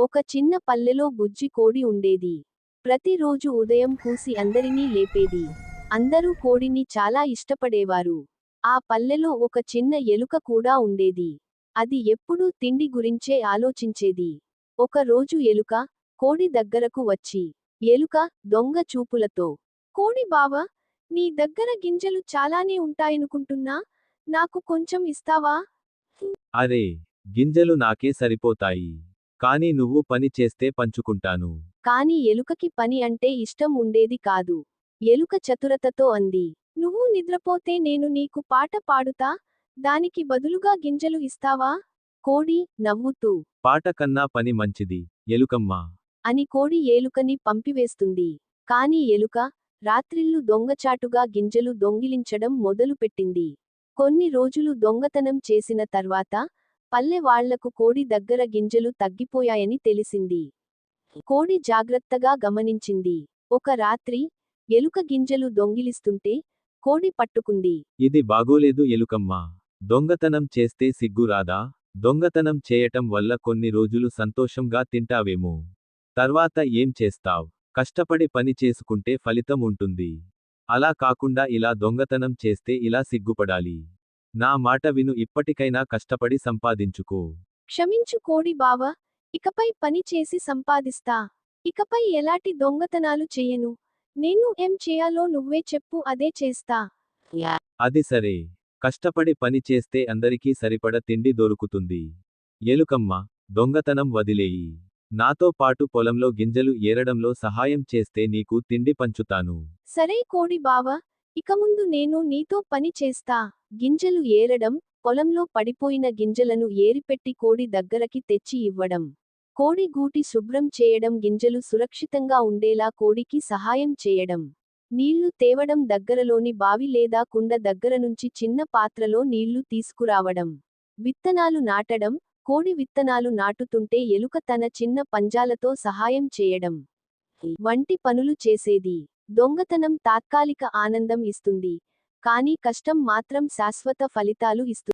ఒక చిన్న పల్లెలో బుజ్జి కోడి ఉండేది. ప్రతిరోజు ఉదయం కూసి అందరినీ లేపేది. అందరూ కోడిని చాలా ఇష్టపడేవారు. ఆ పల్లెలో ఒక చిన్న ఎలుక కూడా ఉండేది. అది ఎప్పుడూ తిండి గురించే ఆలోచించేది. ఒక రోజు ఎలుక కోడి దగ్గరకు వచ్చి ఎలుక దొంగ చూపులతో. కోడి బావా నీ దగ్గర గింజలు చాలానే ఉంటాయనుకుంటున్నా నాకు కొంచెం ఇస్తావా? అరే గింజలు నాకే సరిపోతాయి. కాని నువ్వు పని చేస్తే పంచుకుంటాను. కాని ఎలుకకి పని అంటే ఇష్టం ఉండేది కాదు. ఎలుక చతురతతో అంది. నువ్వు నిద్రపోతే నేను నీకు పాట పాడుతా దానికి బదులుగా గింజలు ఇస్తావా? కోడి నవ్వుతూ. పాట కన్నా పని మంచిది ఎలుకమ్మ. అని కోడి ఏలుకని పంపివేస్తుంది. కాని ఎలుక రాత్రిళ్ళు దొంగచాటుగా గింజలు దొంగిలించడం మొదలుపెట్టింది. కొన్ని రోజులు దొంగతనం చేసిన తర్వాత పల్లెవాళ్ళకు కోడి దగ్గర గింజలు తగ్గిపోయాయని తెలిసింది. కోడి జాగ్రత్తగా గమనించింది. ఒక రాత్రి ఎలుక గింజలు దొంగిలిస్తుంటే కోడి పట్టుకుంది. ఇది బాగోలేదు ఎలుకమ్మా. దొంగతనం చేస్తే సిగ్గురాదా దొంగతనం చేయటం వల్ల కొన్ని రోజులు సంతోషంగా తింటావేమో. తర్వాత ఏం చేస్తావ్? కష్టపడి పని చేసుకుంటే ఫలితం ఉంటుంది. అలా కాకుండా ఇలా దొంగతనం చేస్తే ఇలా సిగ్గుపడాలి. నా మాట విను ఇప్పటికైనా కష్టపడి సంపాదించుకో. క్షమించు కోడి బావ ఇకపై పని చేసి సంపాదిస్తా. ఇకపై ఎలాంటి దొంగతనాలు చెయ్యను నేను ఏం చేయాలో నువ్వే చెప్పు అదే చేస్తా. అది సరే. కష్టపడి పని చేస్తే అందరికీ సరిపడ తిండి దొరుకుతుంది. ఎలుకమ్మ దొంగతనం వదిలేయి. నాతో పాటు పొలంలో గింజలు ఏరడంలో సహాయం చేస్తే నీకు తిండి పంచుతాను. సరే కోడి బావ ఇక ముందు నేను నీతో పని చేస్తా. గింజలు ఏరడం పొలంలో పడిపోయిన గింజలను ఏరిపెట్టి కోడి దగ్గరకి తెచ్చి ఇవ్వడం. కోడి గూటి శుభ్రం చేయడం గింజలు సురక్షితంగా ఉండేలా కోడికి సహాయం చేయడం. నీళ్ళు తేవడం దగ్గరలోని బావి లేదా కుండ దగ్గర నుంచి చిన్న పాత్రలో నీళ్ళు తీసుకురావడం. విత్తనాలు నాటడం కోడి విత్తనాలు నాటుతుంటే ఎలుక తన చిన్న పంజాలతో సహాయం చేయడం. వంటి పనులు చేసేది. దొంగతనం తాత్కాలిక ఆనందం ఇస్తుంది కానీ కష్టం మాత్రం శాశ్వత ఫలితాలు ఇస్తుంది.